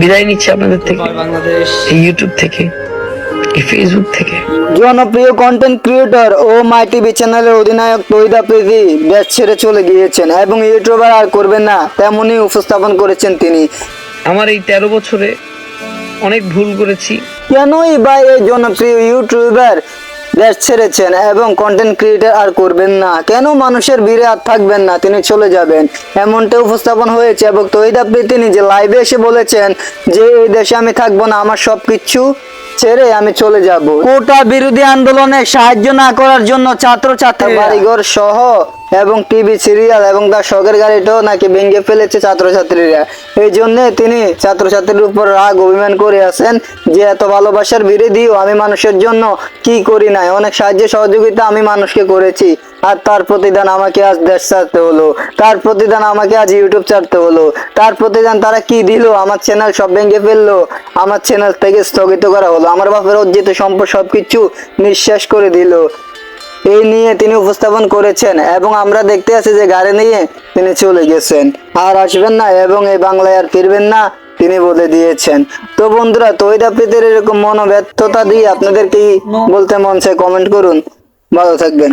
বিদায় নিচ্ছি আপনাদের থেকে। বাংলাদেশ। এই ইউটিউব থেকে এই ফেসবুক থেকে। জনপ্রিয় কন্টেন্ট ক্রিয়েটর ও মাই টিভি চ্যানেলের অধিনায়ক তৈদা প্রীতি দেশ ছেড়ে চলে গিয়েছেন এবং ইউটিউবার আর করবেন না তেমনই উপস্থাপন করেছেন তিনি। আমার এই তেরো বছরে অনেক ভুল করেছি। কেনই বা এই জনপ্রিয় ইউটিউবার দেশ ছেড়েছেন এবং কন্টেন্ট ক্রিয়েটার আর করবেন না। কেন মানুষের ভিড়ে আর থাকবেন না? তিনি চলে যাবেন। এমনটা উপস্থাপন হয়েছে এবং প্রীতি নিজে লাইভে এসে বলেছেন যে, এই দেশে আমি থাকব না, আমার সবকিছু ছেড়ে আমি চলে যাব। কোটা বিরোধী আন্দোলনে সাহায্য না করার জন্য ছাত্র ছাত্রী বাড়িঘর সহ এবং টিভি সিরিয়াল এবং তার শখের গাড়িটাও নাকি ভেঙে ফেলেছে ছাত্রছাত্রীরা। এই জন্য তিনি ছাত্রছাত্রীর উপর রাগ অভিমান করে আছেন যে এত ভালোবাসার বিরোধীও আমি মানুষের জন্য কি করি নাই? অনেক সাহায্য সহযোগিতা আমি মানুষকে করেছি। আর তার প্রতিদান আমাকে আজ দেশ ছাড়তে হলো। তার প্রতিদান আমাকে আজ ইউটিউব ছাড়তে হলো। তার প্রতিদান তারা কি দিল? আমার চ্যানেল সব ভেঙে ফেলল। আমার চ্যানেল থেকে স্থগিত করা হলো। আমার বাপের অর্জিত সম্পদ সবকিছু নিঃশ্বাস করে দিল। এই নিয়ে তিনি উপস্থাপন করেছেন এবং আমরা দেখতে আছি যে গাড়ি নিয়ে তিনি চলে গেছেন। আর আসবেন না এবং এই বাংলায় আর ফিরবেন না, তিনি বলে দিয়েছেন। তো বন্ধুরা তৈদ আপ্রীতির এরকম মনোব্যর্থতা দিয়ে আপনাদের কি বলতে মন চায় কমেন্ট করুন। ভালো থাকবেন।